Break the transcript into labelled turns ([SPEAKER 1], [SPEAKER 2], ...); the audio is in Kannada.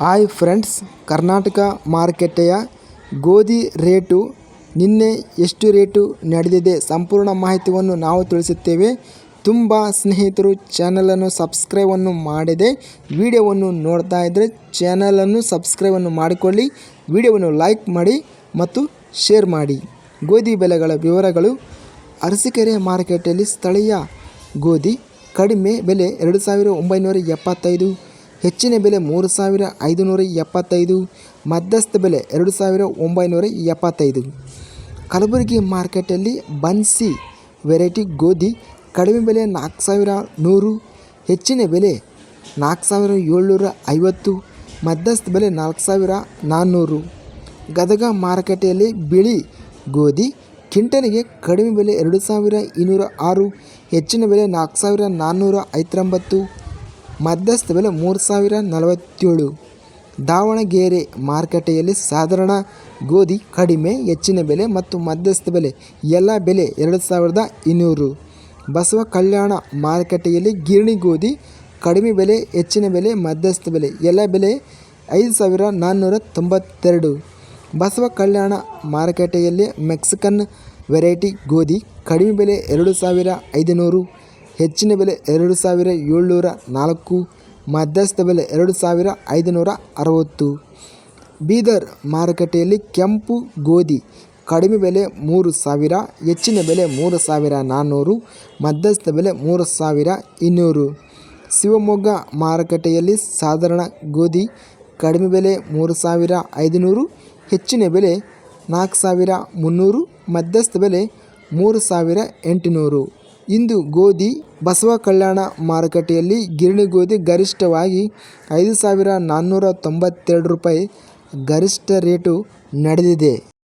[SPEAKER 1] ಹಾಯ್ ಫ್ರೆಂಡ್ಸ್, ಕರ್ನಾಟಕ ಮಾರುಕಟ್ಟೆಯ ಗೋಧಿ ರೇಟು. ನಿನ್ನೆ ಎಷ್ಟು ರೇಟು ನಡೆದಿದೆ ಸಂಪೂರ್ಣ ಮಾಹಿತಿಯನ್ನು ನಾವು ತಿಳಿಸುತ್ತೇವೆ. ತುಂಬ ಸ್ನೇಹಿತರು, ಚಾನಲನ್ನು ಸಬ್ಸ್ಕ್ರೈಬನ್ನು ಮಾಡಿದೆ ವಿಡಿಯೋವನ್ನು ನೋಡ್ತಾ ಇದ್ದರೆ ಚಾನಲನ್ನು ಸಬ್ಸ್ಕ್ರೈಬನ್ನು ಮಾಡಿಕೊಳ್ಳಿ, ವಿಡಿಯೋವನ್ನು ಲೈಕ್ ಮಾಡಿ ಮತ್ತು ಶೇರ್ ಮಾಡಿ. ಗೋಧಿ ಬೆಲೆಗಳ ವಿವರಗಳು. ಅರಸಿಕೆರೆ ಮಾರುಕಟ್ಟೆಯಲ್ಲಿ ಸ್ಥಳೀಯ ಗೋಧಿ ಕಡಿಮೆ ಬೆಲೆ ಎರಡು ಸಾವಿರ ಒಂಬೈನೂರ ಎಪ್ಪತ್ತೈದು. ಹೆಚ್ಚಿನ ಬೆಲೆ ಮೂರು ಸಾವಿರ ಐದುನೂರ ಎಪ್ಪತ್ತೈದು, ಮಧ್ಯಸ್ಥ ಬೆಲೆ ಎರಡು ಸಾವಿರ ಒಂಬೈನೂರ ಎಪ್ಪತ್ತೈದು. ಕಲಬುರಗಿ ಮಾರ್ಕೆಟಲ್ಲಿ ಬನ್ಸಿ ವೆರೈಟಿ ಗೋಧಿ ಕಡಿಮೆ ಬೆಲೆ ನಾಲ್ಕು ಸಾವಿರ ನೂರು, ಹೆಚ್ಚಿನ ಬೆಲೆ ನಾಲ್ಕು ಸಾವಿರ ಏಳ್ನೂರ ಐವತ್ತು, ಮಧ್ಯಸ್ಥ ಬೆಲೆ ನಾಲ್ಕು ಸಾವಿರ ನಾನ್ನೂರು. ಗದಗ ಮಾರುಕಟ್ಟೆಯಲ್ಲಿ ಬಿಳಿ ಗೋಧಿ ಕ್ವಿಂಟಲ್ಗೆ ಕಡಿಮೆ ಬೆಲೆ ಎರಡು ಸಾವಿರ ಇನ್ನೂರ ಆರು, ಹೆಚ್ಚಿನ ಬೆಲೆ ನಾಲ್ಕು ಸಾವಿರ ನಾನ್ನೂರ ಐವತ್ತೊಂಬತ್ತು. ಮಧ್ಯಸ್ಥ ಬೆಲೆ ಮೂರು ಸಾವಿರ ನಲವತ್ತೇಳು. ದಾವಣಗೆರೆ ಮಾರುಕಟ್ಟೆಯಲ್ಲಿ ಸಾಧಾರಣ ಗೋಧಿ ಕಡಿಮೆ, ಹೆಚ್ಚಿನ ಬೆಲೆ ಮತ್ತು ಮಧ್ಯಸ್ಥ ಬೆಲೆ. ಎಲ್ಲ ಬೆಲೆ ಎರಡು ಸಾವಿರದ ಇನ್ನೂರು. ಬಸವ ಕಲ್ಯಾಣ ಮಾರುಕಟ್ಟೆಯಲ್ಲಿ ಗಿರಣಿ ಗೋಧಿ ಕಡಿಮೆ ಬೆಲೆ, ಹೆಚ್ಚಿನ ಬೆಲೆ ಮಧ್ಯಸ್ಥ ಬೆಲೆ. ಎಲ್ಲ ಬೆಲೆ ಐದು ಸಾವಿರ ನಾನ್ನೂರ ತೊಂಬತ್ತೆರಡು. ಬಸವ ಕಲ್ಯಾಣ ಮಾರುಕಟ್ಟೆಯಲ್ಲಿ ಮೆಕ್ಸಿಕನ್ ವೆರೈಟಿ ಗೋಧಿ ಕಡಿಮೆ ಬೆಲೆ ಎರಡು ಸಾವಿರ ಐದುನೂರು. ಹೆಚ್ಚಿನ ಬೆಲೆ ಎರಡು ಸಾವಿರ ಏಳ್ನೂರ ನಾಲ್ಕು, ಮಧ್ಯಸ್ಥ ಬೆಲೆ ಎರಡು ಸಾವಿರ ಐದುನೂರ ಅರವತ್ತು. ಬೀದರ್ ಮಾರುಕಟ್ಟೆಯಲ್ಲಿ ಕೆಂಪು ಗೋಧಿ ಕಡಿಮೆ ಬೆಲೆ ಮೂರು ಸಾವಿರ, ಹೆಚ್ಚಿನ ಬೆಲೆ ಮೂರು ಸಾವಿರ ನಾನ್ನೂರು ಮಧ್ಯಸ್ಥ ಬೆಲೆ ಮೂರು ಸಾವಿರ ಇನ್ನೂರು. ಶಿವಮೊಗ್ಗ ಮಾರುಕಟ್ಟೆಯಲ್ಲಿ ಸಾಧಾರಣ ಗೋಧಿ ಕಡಿಮೆ ಬೆಲೆ ಮೂರು ಸಾವಿರ ಐದುನೂರು, ಹೆಚ್ಚಿನ ಬೆಲೆ ನಾಲ್ಕು ಸಾವಿರ ಮುನ್ನೂರು, ಮಧ್ಯಸ್ಥ ಬೆಲೆ ಮೂರು ಸಾವಿರ ಎಂಟುನೂರು. ಇಂದು ಗೋಧಿ ಬಸವ ಕಲ್ಯಾಣ ಮಾರುಕಟ್ಟೆಯಲ್ಲಿ ಗಿರಣಿ ಗೋಧಿ ಗರಿಷ್ಠವಾಗಿ ಐದು ಸಾವಿರ ನಾನ್ನೂರ ತೊಂಬತ್ತೆರಡು ರೂಪಾಯಿ ಗರಿಷ್ಠ ರೇಟು ನಡೆದಿದೆ.